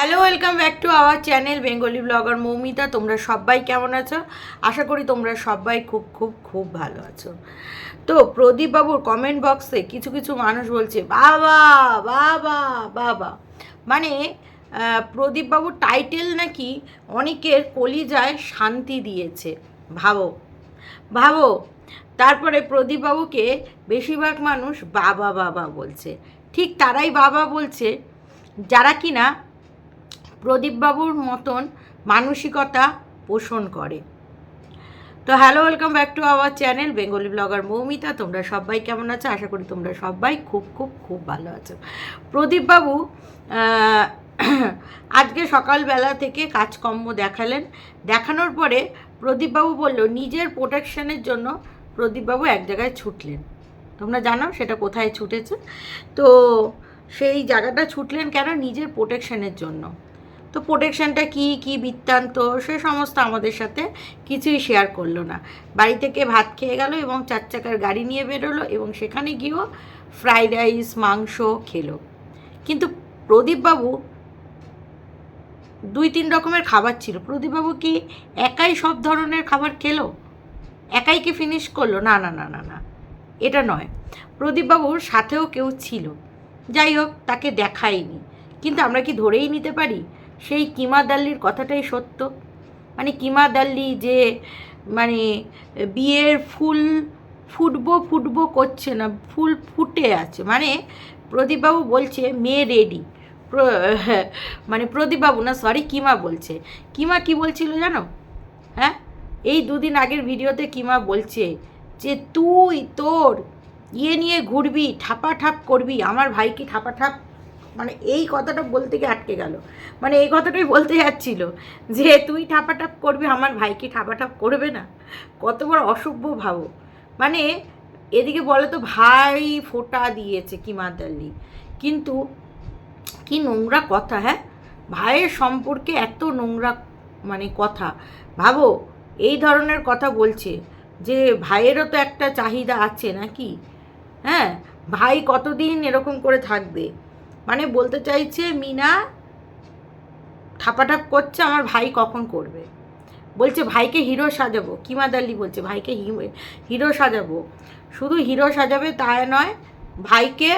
Hello welcome back to our channel Bengali blogger Moumita তোমরা সবাই কেমন আছো? আশা করি তোমরা সবাই খুব খুব খুব ভালো আছো। তো প্রদীপ বাবুর কমেন্ট বক্সে কিছু কিছু মানুষ বলছে বাবা বাবা বাবা। মানে আহ, প্রদীপ বাবুর টাইটেল নাকি অনেকের কলিজায় শান্তি দিয়েছে। ভাবো ভাবো। তারপরে প্রদীপ বাবুকে বেশিরভাগ মানুষ বাবা বাবা বলছে। ঠিক তারাই বাবা বলছে। যারা কিনা প্রদীপবাবুর মতন মানসিকতা পোষণ করে। তো hello welcome back to our channel Bengali blogger Moumita. তোমরা সবাই কেমন আছো? আশা করি তোমরা সবাই খুব খুব খুব ভালো আছো। প্রদীপবাবু আজকে সকালবেলা থেকে কাজকর্ম দেখালেন। দেখানোর পরে প্রদীপবাবু বলল, নিজের প্রোটেকশনের জন্য প্রদীপবাবু এক জায়গায় ছুটলেন। তোমরা জানো সেটা কোথায় ছুটেছে? তো সেই জায়গাটা ছুটলেন কেন? নিজের প্রোটেকশনের জন্য। তো প্রোটেকশনটা কি কি বৃত্তান্ত, সে সমস্ত আমাদের সাথে কিছুই শেয়ার করল না। বাড়ি থেকে ভাত খেয়ে গেল এবং চার চাকার গাড়ি নিয়ে বেরোলো এবং সেখানে গিয়েও ফ্রাইড রাইস মাংস খেলো। কিন্তু প্রদীপবাবু দুই তিন রকমের খাবার ছিল। প্রদীপবাবু কি একাই সব ধরনের খাবার খেলো? একাই কি ফিনিশ করল? না না না না না, এটা নয়। প্রদীপবাবুর সাথেও কেউ ছিল। যাই হোক, তাকে দেখায়নি কিন্তু আমরা কি ধরেই নিতে পারি? সেই কিমা দাল্লির কথাটাই সত্য। মানে কিমা দাল্লি যে মানে বিয়ের ফুল ফুটবো ফুটবো করছে না, ফুল ফুটে আছে। মানে প্রদীপবাবু বলছে, মেয়ে রেডি মানে প্রদীপবাবু না সরি কিমা বলছে। কিমা কি বলছিল জানো? হ্যাঁ? এই দুদিন আগের ভিডিওতে কিমা বলছে যে, তুই তোর ইয়ে নিয়ে ঘুরবি, ঠাপাঠাপ করবি। আমার ভাইকে ঠাপাঠাপ মানে এই কথাটা বলতে গিয়ে আটকে গেল। মানে এই কথাটাই বলতে যাচ্ছিল যে, তুই ঠাপাঠাপ করবি, আমার ভাইকে ঠাপাঠাপ করবে না? কত বড় অসভ্য ভাবো মানে এদিকে বলে তো, ভাই ফোটা দিয়েছে কিমাদাল্লি কিন্তু কি নোংরা কথা হ্যাঁ? ভাইয়ের সম্পর্কে এত নোংরা মানে কথা। ভাবো, এই ধরনের কথা বলছে যে, ভাইয়েরও তো একটা চাহিদা আছে নাকি? হ্যাঁ? ভাই কতদিন এরকম করে থাকবে? মানে বলতে চাইছে, মিনা, ঠাপাঠাপ করছে, আমার ভাই কখন করবে? বলছে, ভাইকে হিরো সাজাবো। কিমাদাল্লি বলছে, ভাইকে হিরো সাজাবো। শুধু হিরো সাজাবে তাই নয়, ভাইকে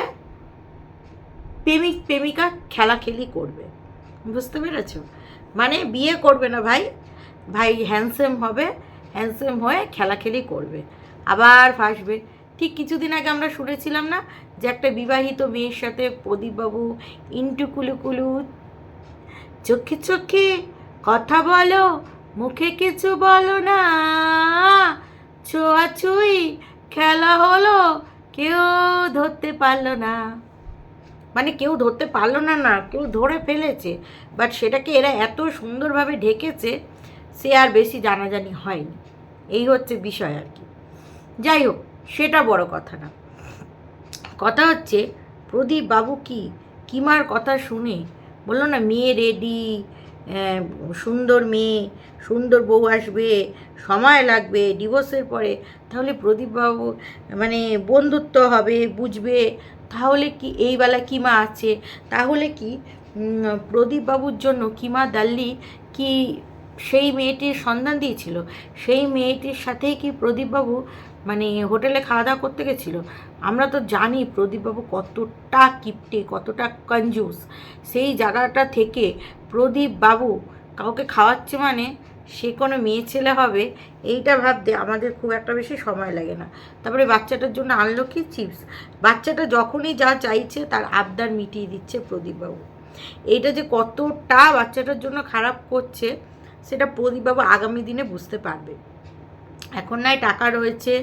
প্রেমিক, প্রেমিকা খেলাখেলি করবে। বুঝতে পেরেছ? মানে বিয়ে করবে না ভাই ভাই হ্যান্ডসেম হবে হ্যান্ডসেম হয়ে খেলাখেলি করবে। আবার ফাঁসবে। ঠিক কিছুদিন আগে আমরা শুনেছিলাম না যে একটা বিবাহিত মেয়ের সাথে প্রদীপবাবু ইন্টু কুলু কুলু, চোখে চোখে কথা বলো, মুখে কিছু বলো না। ছোঁয়াছুঁই খেলা হলো, কেউ ধরতে পারল না। মানে কেউ ধরতে পারল না না, কেউ ধরে ফেলেছে বাট সেটাকে এরা এত সুন্দরভাবে ঢেকেছে, সে আর বেশি জানাজানি হয়নি। এই হচ্ছে বিষয় আর কি। যাই হোক, সেটা বড় কথা না। কথা হচ্ছে, প্রদীপ বাবু কি? কিমার কথা শুনে? বলল, না, মেয়ে রেডি সুন্দর মেয়ে, সুন্দর বউ আসবে, সময় লাগবে ডিভোর্সের পরে। তাহলে প্রদীপবাবু মানে বন্ধুত্ব হবে, বুঝবে। তাহলে কি, এই বেলা কিমা আছে? তাহলে কি প্রদীপবাবুর জন্য কিমা দাল্লি কি সেই মেয়েটির সন্ধান দিয়েছিল? সেই মেয়েটির সাথেই কি প্রদীপবাবু মানে হোটেলে খাওয়া দাওয়া করতে গেছিল। আমরা তো জানি প্রদীপবাবু কতটা কিপটে, কতটা কঞ্জুস সেই জায়গাটা থেকে প্রদীপবাবু কাউকে খাওয়াচ্ছে মানে সে কোনো মেয়ে ছেলে হবে, এইটা ভাবতে আমাদের খুব একটা বেশি সময় লাগে না। তারপরে বাচ্চাটার জন্য আনলো কি চিপস? বাচ্চাটা যখনই যা চাইছে তার আবদার মিটিয়ে দিচ্ছে প্রদীপবাবু। এইটা যে কতটা বাচ্চাটার জন্য খারাপ করছে, সেটা প্রদীপবাবু আগামী দিনে বুঝতে পারবে। এখন নয় টাকা রয়েছে।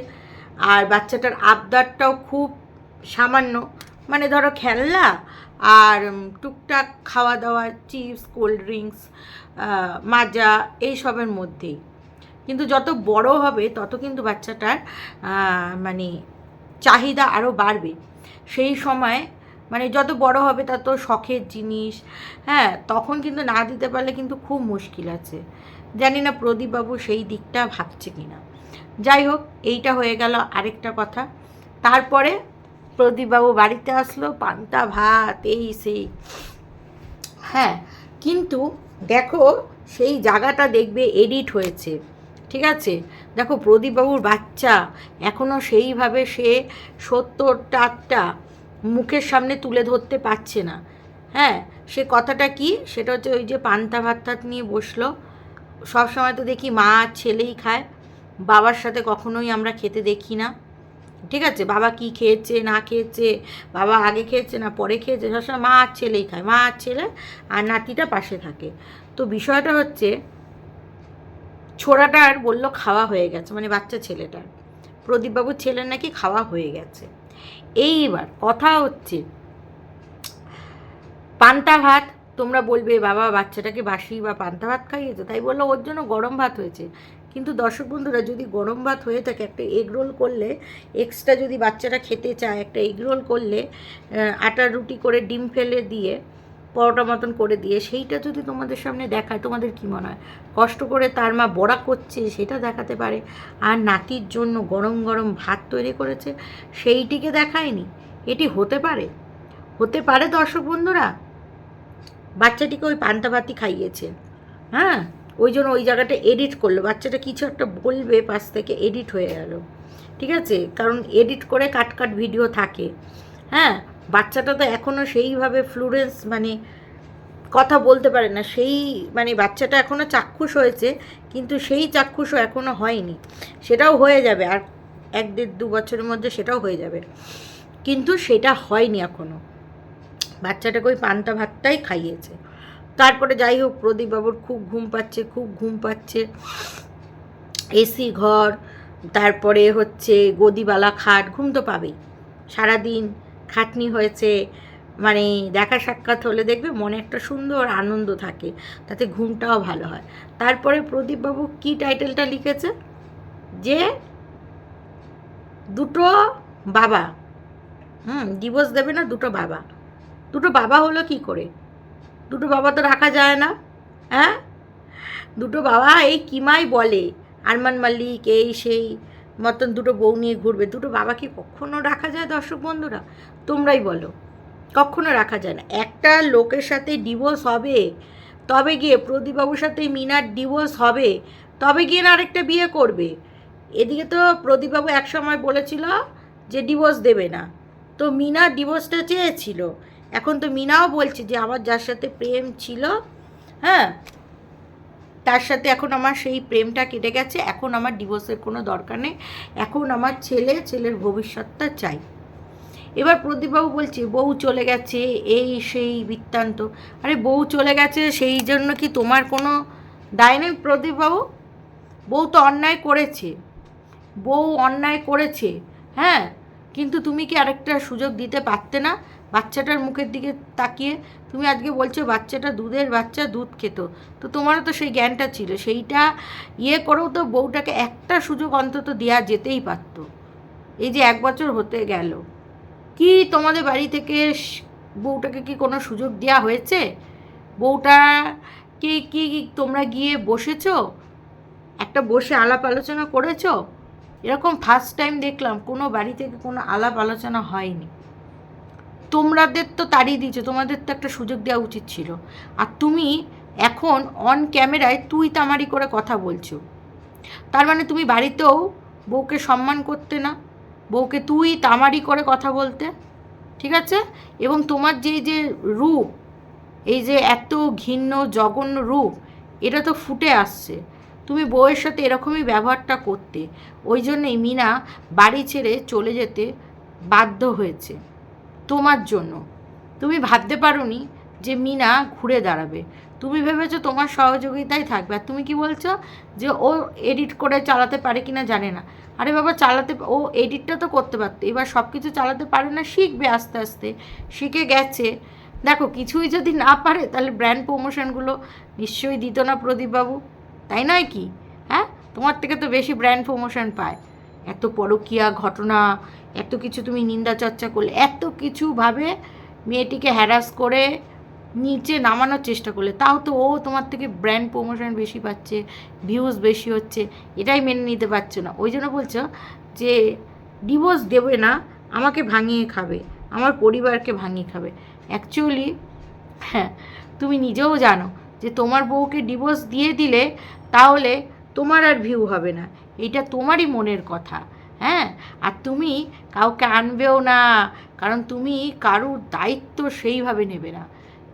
আর বাচ্চাটার আবদারটাও খুব সামান্য। মানে ধরো খেলনা আর টুকটাক খাওয়া দাওয়া চিপস, কোল্ড ড্রিঙ্কস মাজা এইসবের মধ্যেই। কিন্তু যত বড় হবে, তত কিন্তু বাচ্চাটার মানে চাহিদা আরও বাড়বে। সেই সময় মানে যত বড় হবে, তত শখের জিনিস হ্যাঁ তখন কিন্তু না দিতে পারলে কিন্তু খুব মুশকিল আছে। জানি না প্রদীপবাবু সেই দিকটা ভাবছে কি না যাই হোক, এইটা হয়ে গেল আরেকটা কথা। তারপরে প্রদীপবাবু বাড়িতে আসলো, পান্তা, ভাত, এই সেই। হ্যাঁ কিন্তু দেখো, সেই জায়গাটা দেখবে এডিট হয়েছে, ঠিক আছে? দেখো, প্রদীপবাবুর বাচ্চা এখনও সেইভাবে সে সত্তরটা মুখের সামনে তুলে ধরতে পারছে না। হ্যাঁ সে কথাটা কি? সেটা হচ্ছে ওই যে পান্তা, ভাত নিয়ে বসল। সবসময় তো দেখি মা ছেলেই খায়। বাবার সাথে কখনোই আমরা খেতে দেখি না। ঠিক আছে? বাবা কি খেয়েছে, না খেয়েছে, বাবা আগে খেয়েছে, না পরে খেয়েছে সবসময় মা আর ছেলেই খায়। মা আর ছেলে আর নাতিটা পাশে থাকে। তো বিষয়টা হচ্ছে ছোড়াটার বলল খাওয়া হয়ে গেছে মানে বাচ্চা ছেলেটার। প্রদীপবাবুর ছেলের নাকি খাওয়া হয়ে গেছে। এইবার কথা হচ্ছে, পান্তা ভাত, তোমরা বলবে বাবা বাচ্চাটাকে বাসি বা পান্তা ভাত খাইয়েছে, তাই বলল ওর জন্য গরম ভাত হয়েছে। কিন্তু দর্শক বন্ধুরা, যদি গরম ভাত হয়ে থাকে, একটা এগ রোল করলে এক্সট্রা যদি বাচ্চারা খেতে চায়, একটা এগ রোল করলে আটার রুটি করে ডিম ফেলে দিয়ে, পরোটা মতন করে দিয়ে, সেইটা যদি তোমাদের সামনে দেখায়, তোমাদের কী মনে হয়? কষ্ট করে তার মা বড়া করছে, সেটা দেখাতে পারে। আর নাতির জন্য গরম গরম ভাত তৈরি করেছে, সেইটিকে দেখায়নি? এটি হতে পারে? হতে পারে দর্শক বন্ধুরা। বাচ্চাটিকে ওই পান্তা ভাতই খাইয়েছে। হ্যাঁ? ওই জন্য ওই জায়গাটা এডিট করল। বাচ্চাটা কিছু একটা বলবে পাশ থেকে এডিট হয়ে গেল। ঠিক আছে? কারণ এডিট করে কাট কাট ভিডিও থাকে। হ্যাঁ? বাচ্চাটা তো এখনও সেইভাবে ফ্লুরেন্স মানে কথা বলতে পারে না। সেই মানে বাচ্চাটা এখনও চাক্ষুষ হয়েছে, কিন্তু সেই চাক্ষুষও এখনও হয়নি। সেটাও হয়ে যাবে। আর এক দেড় দু বছরের মধ্যে সেটাও হয়ে যাবে। কিন্তু সেটা হয়নি এখনও বাচ্চাটাকে ওই পান্তা ভাতটাই খাইয়েছে। তারপরে যাই হোক, প্রদীপবাবুর খুব ঘুম পাচ্ছে, খুব ঘুম পাচ্ছে। এসি ঘর, তারপরে হচ্ছে গদিবালা খাট, ঘুম তো পাবেই। সারাদিন খাটনি হয়েছে মানে দেখা সাক্ষাৎ হলে দেখবে মনে একটা সুন্দর আনন্দ থাকে, তাতে ঘুমটাও ভালো হয়। তারপরে প্রদীপবাবু কি টাইটেলটা লিখেছে? যে দুটো বাবা, হুম ডিভোর্স দেবে না, দুটো বাবা। দুটো বাবা হলো কি করে? দুটো বাবা তো রাখা যায় না হ্যাঁ? দুটো বাবা এই কিমাই বলে, আরমান মাল্লিক এই সেই, মতন দুটো বউ নিয়ে ঘুরবে। দুটো বাবা কি কখনো রাখা যায় দর্শক বন্ধুরা? তোমরাই বলো, কখনো রাখা যায় না। একটা লোকের সাথে ডিভোর্স হবে, তবে গিয়ে প্রদীপবাবুর সাথে মিনার ডিভোর্স হবে, তবে গিয়ে না আরেকটা বিয়ে করবে। এদিকে তো প্রদীপবাবু একসময় বলেছিল যে ডিভোর্স দেবে না। তো মিনা ডিভোর্সটা চেয়েছিল। এখন তো মিনাও বলছে যে আমার যার সাথে প্রেম ছিল হ্যাঁ তার সাথে এখন আমার সেই প্রেমটা কেটে গেছে, এখন আমার ডিভোর্সের কোনো দরকার নেই, এখন আমার ছেলে, ছেলের ভবিষ্যৎটা চাই। এবার প্রদীপবাবু বলছে, বউ চলে গেছে, এই সেই বৃত্তান্ত। আরে, বউ চলে গেছে সেই জন্য কি তোমার কোনো দায় নেই প্রদীপবাবু? বউ তো অন্যায় করেছে, বউ অন্যায় করেছে হ্যাঁ কিন্তু তুমি কি আরেকটা সুযোগ দিতে পারতে না? বাচ্চাটার মুখের দিকে তাকিয়ে, তুমি আজকে বলছো বাচ্চাটা দুধের বাচ্চা, দুধ খেত। তো তোমারও তো সেই জ্ঞানটা ছিল। সেইটা ইয়ে করেও তো বউটাকে একটা সুযোগ অন্তত দেওয়া যেতেই পারতো। এই যে এক বছর হতে গেল। কি তোমাদের বাড়ি থেকে বউটাকে কি কোনো সুযোগ দেওয়া হয়েছে? বউটা কি কি, তোমরা গিয়ে বসেছো? একটা বসে আলাপ আলোচনা করেছ? এরকম ফার্স্ট টাইম দেখলাম, কোনো বাড়ি থেকে কোনো আলাপ আলোচনা হয়নি। তোমরাদের তো তাড়িয়ে দিয়েছ, তোমাদের তো একটা সুযোগ দেওয়া উচিত ছিল। আর তুমি এখন অন ক্যামেরায় তুই তামারি করে কথা বলছো। তার মানে তুমি বাড়িতেও বউকে সম্মান করতে না, বউকে তুই তামারি করে কথা বলতে, ঠিক আছে? এবং তোমার যে যে রূপ, এই যে এত ঘৃণ্য, জঘন্য রূপ, এটা তো ফুটে আসছে। তুমি বউয়ের সাথে এরকমই ব্যবহারটা করতে। ওই জন্যই মিনা বাড়ি ছেড়ে চলে যেতে বাধ্য হয়েছে। তোমার জন্য। তুমি ভাবতে পারোনি যে মিনা ঘুরে দাঁড়াবে। তুমি ভেবেছো তোমার সহযোগিতায় থাকবে। আর তুমি কি বলছো যে ও এডিট করে চালাতে পারে কিনা জানে না। আরে বাবা, চালাতে ও এডিটটা তো করতে পারতো। এবার সব কিছু চালাতে পারে না, শিখবে আস্তে আস্তে। শিখে গেছে। দেখো, কিছুই যদি না পারে, তাহলে ব্র্যান্ড প্রমোশনগুলো নিশ্চয়ই দিত না প্রদীপবাবু। তাই নয় কি? হ্যাঁ? তোমার থেকে তো বেশি ব্র্যান্ড প্রমোশন পায়। এত পরকীয়া ঘটনা, এত কিছু তুমি নিন্দা চর্চা করলে, এত কিছুভাবে মেয়েটিকে হ্যারাস করে নিচে নামানোর চেষ্টা করলে, তাও তো ও তোমার থেকে ব্র্যান্ড প্রমোশন বেশি পাচ্ছে ভিউজ বেশি হচ্ছে, এটাই মেনে নিতে পারছ না। ওই জন্য বলছো যে ডিভোর্স দেবে না, আমাকে ভাঙিয়ে খাবে, আমার পরিবারকে ভাঙিয়ে খাবে। অ্যাকচুয়ালি হ্যাঁ তুমি নিজেও জানো যে তোমার বউকে ডিভোর্স দিয়ে দিলে তাহলে তোমার আর ভিউ হবে না। এটা তোমারই মনের কথা হ্যাঁ? আর তুমি কাউকে আনবেও না, কারণ তুমি কারুর দায়িত্ব সেইভাবে নেবে না।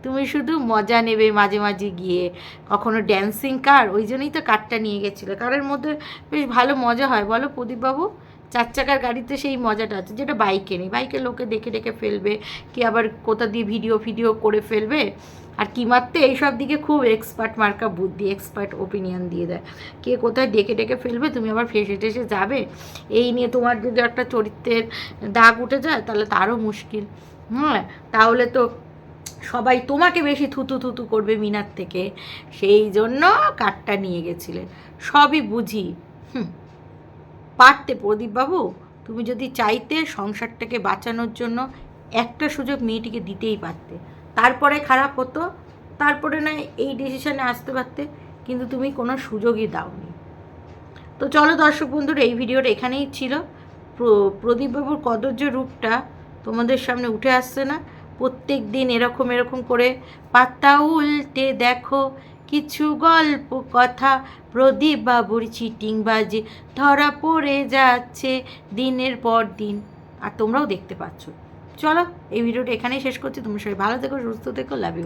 তুমি শুধু মজা নেবে মাঝে মাঝে গিয়ে। কখনো ড্যান্সিং কার? ওই জন্যই তো কারটা নিয়ে গেছিল। কারের মধ্যে বেশ ভালো মজা হয়। বলো প্রদীপবাবু। চার চাকার গাড়িতে সেই মজাটা আছে, যেটা বাইকে নেই। বাইকে লোকে দেখে দেখে ফেলবে কি আবার কোথা দিয়ে ভিডিও ফিডিও করে ফেলবে। আর কি মারতে, এইসব দিকে খুব এক্সপার্ট মার্কা বুদ্ধি এক্সপার্ট ওপিনিয়ন দিয়ে দেয়। কে কোথায় ডেকে ডেকে ফেলবে, তুমি আবার ফেসে টেসে যাবে। এই নিয়ে তোমার যদি একটা চরিত্রের দাগ উঠে যায়, তাহলে তারও মুশকিল। হ্যাঁ তাহলে তো সবাই তোমাকে বেশি থুতু থুতু করবে মিনার থেকে। সেই জন্য কাঠটা নিয়ে গেছিলে। সবই বুঝি। হুম। পারতে প্রদীপবাবু, তুমি যদি চাইতে সংসারটাকে বাঁচানোর জন্য একটা সুযোগ মেয়েটিকে দিতেই পারতে। তারপরে খারাপ হতো, তারপরে না এই ডিসিশনে আসতে পারতে, কিন্তু তুমি কোনো সুযোগই দাওনি। তো চলো দর্শক বন্ধুরা, এই ভিডিওটা এখানেই ছিল। প্র- প্রদীপবাবুর কদর্য রূপটা তোমাদের সামনে উঠে আসছে না। প্রত্যেক দিন এরকম এরকম করে পাতা উল্টে দেখো কিছু গল্প, কথা, প্রদীপ বাবুর চিটিং বাজে, ধরা পড়ে যাচ্ছে দিনের পর দিন। আর তোমরাও দেখতে পাচ্ছ। চলো, এই ভিডিওটা এখানেই শেষ করছি। তোমরা সবাই ভালো থেকো, সুস্থ থেকো লাভ